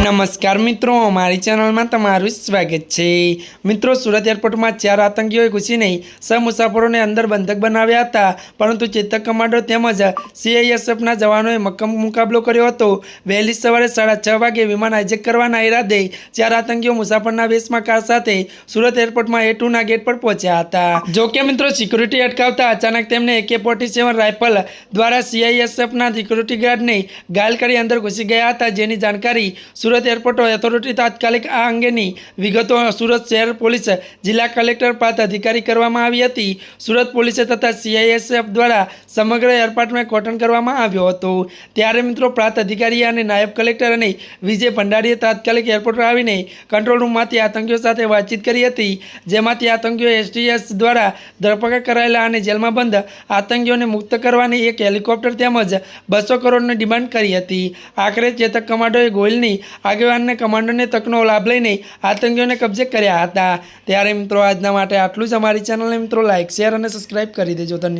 નમસ્કાર મિત્રો અમારી ચેનલમાં તમારું સ્વાગત છે. મિત્રો, સુરત એરપોર્ટમાં ચાર આતંકીઓએ ઘૂસીને છ મુસાફરોને અંદર બંધક બનાવ્યા હતા. પરંતુ ચેતક કમાન્ડો તેમજ સીઆઈએસએફના જવાનોએ મક્કમ મુકાબલો કર્યો હતો. વહેલી સવારે સાડા છ વાગે વિમાન હાઇજેક કરવાના ઈરાદે ચાર આતંકીઓ મુસાફરના વેશમાં કાર સાથે સુરત એરપોર્ટમાં એ ટુના ગેટ પર પહોંચ્યા હતા. જોકે મિત્રો, સિક્યુરિટી અટકાવતા અચાનક તેમને એકે ફોર્ટી સેવન રાઇફલ દ્વારા સીઆઈએસએફના સિક્યુરિટી ગાર્ડને ગાયલ કરી અંદર ઘૂસી ગયા હતા. જેની જાણકારી સુરત એરપોર્ટ ઓથોરિટી તાત્કાલિક આ અંગેની વિગતો સુરત શહેર પોલીસ જિલ્લા કલેક્ટર પાસે અધિકારી કરવામાં આવી હતી. સુરત પોલીસે તથા સીઆઈએસએફ દ્વારા સમગ્ર એરપોર્ટમાં કોટન કરવામાં આવ્યો હતો. ત્યારે મિત્રો પ્રાંત અધિકારી અને નાયબ કલેક્ટર અને વિજય ભંડારીએ તાત્કાલિક એરપોર્ટ પર આવીને કંટ્રોલ રૂમમાંથી આતંકીઓ સાથે વાતચીત કરી હતી, જેમાંથી આતંકીઓ એસટીએસ દ્વારા ધરપકડ કરાયેલા અને જેલમાં બંધ આતંકીઓને મુક્ત કરવાની એક હેલિકોપ્ટર તેમજ બસો કરોડની ડિમાન્ડ કરી હતી. આખરે ચેતક કમાન્ડોએ ગોયલની આગેવાનને કમાન્ડોને તકનો લાભ લઈને આતંકીઓને કબજે કર્યા હતા. ત્યારે મિત્રો, આજના માટે આટલું જ. અમારી ચેનલને મિત્રો લાઇક શેર અને સબસ્ક્રાઈબ કરી દેજો. ધન્યવાદ.